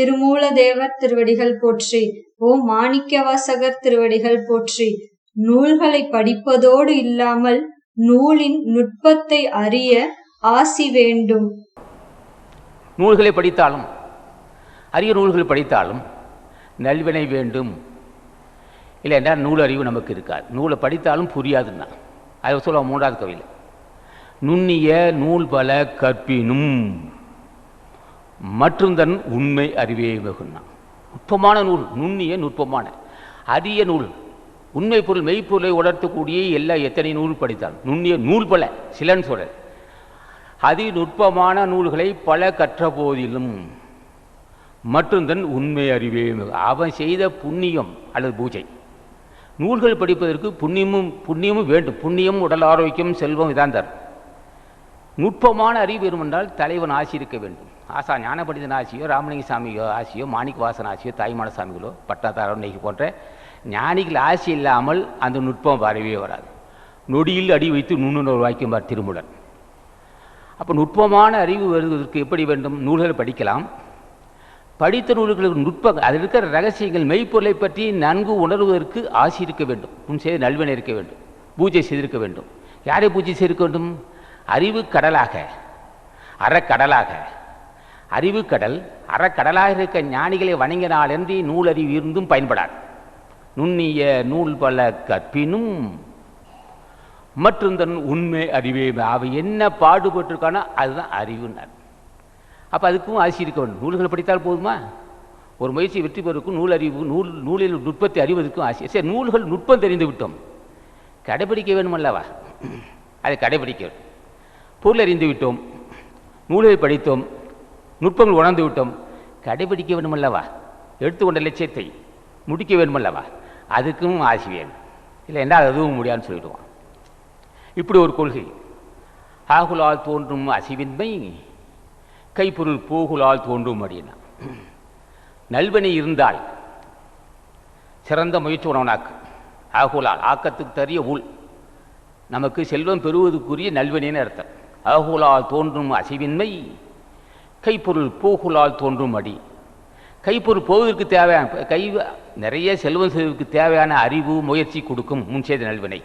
திருமூல தேவர் திருவடிகள் போற்றி ஓ மாணிக்கவாசகர் திருவடிகள் போற்றி நூல்களை படிப்பதோடு இல்லாமல் நூலின் நுட்பத்தை அறிய ஆசி வேண்டும். நூல்களை படித்தாலும் அரிய நூல்கள் படித்தாலும் நல்வினை வேண்டும். இல்லை என்றால் நூல் அறிவு நமக்கு இருக்காது. நூலை படித்தாலும் புரியாதுன்னா. அதை சொல்ல மூன்றாவது கவியில் நுண்ணிய நூல் பல கற்பினும். மற்றும் தன் உண்மை அறிவே மிகுன்னா நுட்பமான நூல் நுண்ணிய நுட்பமான அரிய நூல். உண்மை பொருள் மெய்ப்பொருளை உணர்த்தக்கூடிய எல்லா எத்தனை நூல் படித்தால்? நுண்ணிய நூல் பல சிலன் சொல்ற அதி நுட்பமான நூல்களை பல கற்ற போதிலும் மற்றும் தன் உண்மை அறிவே மிகு அவன் செய்த புண்ணியம் அல்லது பூஜை. நூல்கள் படிப்பதற்கு புண்ணியமும் புண்ணியமும் வேண்டும். புண்ணியம் உடல் ஆரோக்கியம் செல்வம் இதான் தரும் நுட்பமான அறிவு வேண்டுமென்றால் தலைவன் ஆசி இருக்க வேண்டும். ஆசா ஞானபண்டிதன் ஆசியோ ராமலிங்க சாமியோ ஆசியோ மாணிக்க வாசன் ஆசியோ தாய்மான சாமிகளோ பட்டாதாரம் போன்ற ஞானிகள் ஆசி இல்லாமல் அந்த நுட்பம் வரவே வராது. நொடியில் அடி வைத்து நுண்ணுணர் வாய்க்கும்பார் திருமுடன் அப்போ நுட்பமான அறிவு வருவதற்கு எப்படி வேண்டும்? நூல்களை படிக்கலாம். படித்த நூல்களுக்கு நுட்ப அதில் இருக்கிற ரகசியங்கள் மெய்ப்பொருளை பற்றி நன்கு உணர்வதற்கு ஆசி இருக்க வேண்டும். முன் செய்து நல்வினை இருக்க வேண்டும். பூஜை செய்திருக்க வேண்டும். யாரை பூஜை செய்திருக்க வேண்டும்? அறிவு கடலாக அறக்கடலாக. அறிவு கடல் அறக்கடலாக இருக்க ஞானிகளை வணங்கினாலன்றி நூலறிவு இருந்தும் பயன்படாது. நுண்ணிய நூல் பல கற்பினும் மற்றும் தன் உண்மை அறிவே அவை என்ன பாடுபட்டிருக்கானோ அதுதான் அறிவுனார். அப்போ அதுக்கும் ஆசி இருக்க. வேண்டும் நூல்களை படித்தால் போதுமா? ஒரு முயற்சி வெற்றி பெறுவதற்கும் நூல் அறிவு நூல் நூலில் நுட்பத்தை அறிவதற்கும் ஆசை. சரி நூல்கள் நுட்பம் தெரிந்து விட்டோம். கடைபிடிக்க வேணுமல்லவா? அதை கடைபிடிக்க வேண்டும். பொருள் அறிந்து விட்டோம் நூலை படித்தோம் நுட்பங்கள் உணர்ந்து விட்டோம். கடைபிடிக்க வேண்டுமல்லவா? எடுத்துக்கொண்ட லட்சியத்தை முடிக்க வேண்டுமல்லவா? அதுக்கும் ஆசி வேணும். இல்லை என்றால் அதுவும் முடியாதுன்னு சொல்லிவிடுவான் இப்படி ஒரு கொள்கை. ஆகுலால் தோன்றும் அசிவின்மை கைப்பொருள் போகுலால் தோன்றும் அப்படின்னா நல்வனை இருந்தால் சிறந்த முயற்சி உணவனாக்கு ஆகுலால் ஆக்கத்துக்கு தரிய உள் நமக்கு செல்வம் பெறுவதற்குரிய நல்வனின்னு அர்த்தம். அகுலால் தோன்றும் அசைவின்மை கைப்பொருள் போகுலால் தோன்றும் அடி. கைப்பொருள் போவதற்கு தேவையான கை நிறைய செல்வம் செய்வதற்கு தேவையான அறிவு முயற்சி கொடுக்கும் முன் செய்த நல்வினை.